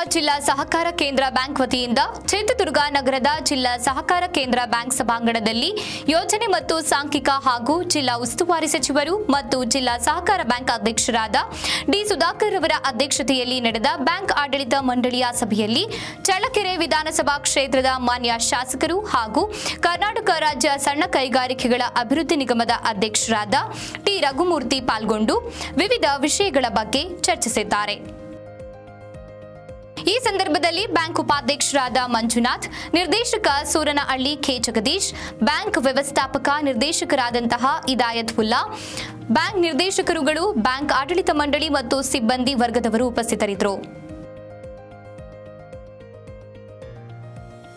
ಸಹಕಾರ ಕೇಂದ್ರ ಬ್ಯಾಂಕ್ ವತಿಯಿಂದ ಚಿತ್ರದುರ್ಗ ನಗರದ ಜಿಲ್ಲಾ ಸಹಕಾರ ಕೇಂದ್ರ ಬ್ಯಾಂಕ್ ಸಭಾಂಗಣದಲ್ಲಿ ಯೋಜನೆ ಮತ್ತು ಸಾಂಖ್ಯಿಕ ಹಾಗೂ ಜಿಲ್ಲಾ ಉಸ್ತುವಾರಿ ಸಚಿವರು ಮತ್ತು ಜಿಲ್ಲಾ ಸಹಕಾರ ಬ್ಯಾಂಕ್ ಅಧ್ಯಕ್ಷರಾದ ಡಿ ಸುಧಾಕರ್ ಅವರ ಅಧ್ಯಕ್ಷತೆಯಲ್ಲಿ ನಡೆದ ಬ್ಯಾಂಕ್ ಆಡಳಿತ ಮಂಡಳಿಯ ಸಭೆಯಲ್ಲಿ ಚಳ್ಳಕೆರೆ ವಿಧಾನಸಭಾ ಕ್ಷೇತ್ರದ ಮಾನ್ಯ ಶಾಸಕರು ಹಾಗೂ ಕರ್ನಾಟಕ ರಾಜ್ಯ ಸಣ್ಣ ಕೈಗಾರಿಕೆಗಳ ಅಭಿವೃದ್ಧಿ ನಿಗಮದ ಅಧ್ಯಕ್ಷರಾದ ಟಿ ರಘುಮೂರ್ತಿ ಪಾಲ್ಗೊಂಡು ವಿವಿಧ ವಿಷಯಗಳ ಬಗ್ಗೆ ಚರ್ಚಿಸಿದ್ದಾರೆ. ಈ ಸಂದರ್ಭದಲ್ಲಿ ಬ್ಯಾಂಕ್ ಉಪಾಧ್ಯಕ್ಷರಾದ ಮಂಜುನಾಥ್, ನಿರ್ದೇಶಕ ಸೂರನಹಳ್ಳಿ ಕೆ. ಜಗದೀಶ್, ಬ್ಯಾಂಕ್ ವ್ಯವಸ್ಥಾಪಕ ನಿರ್ದೇಶಕರಾದಂತಹ ಇದಾಯತ್ ಹುಲ್ಲಾ, ಬ್ಯಾಂಕ್ ನಿರ್ದೇಶಕರುಗಳು, ಬ್ಯಾಂಕ್ ಆಡಳಿತ ಮಂಡಳಿ ಮತ್ತು ಸಿಬ್ಬಂದಿ ವರ್ಗದವರು ಉಪಸ್ಥಿತರಿದ್ದರು.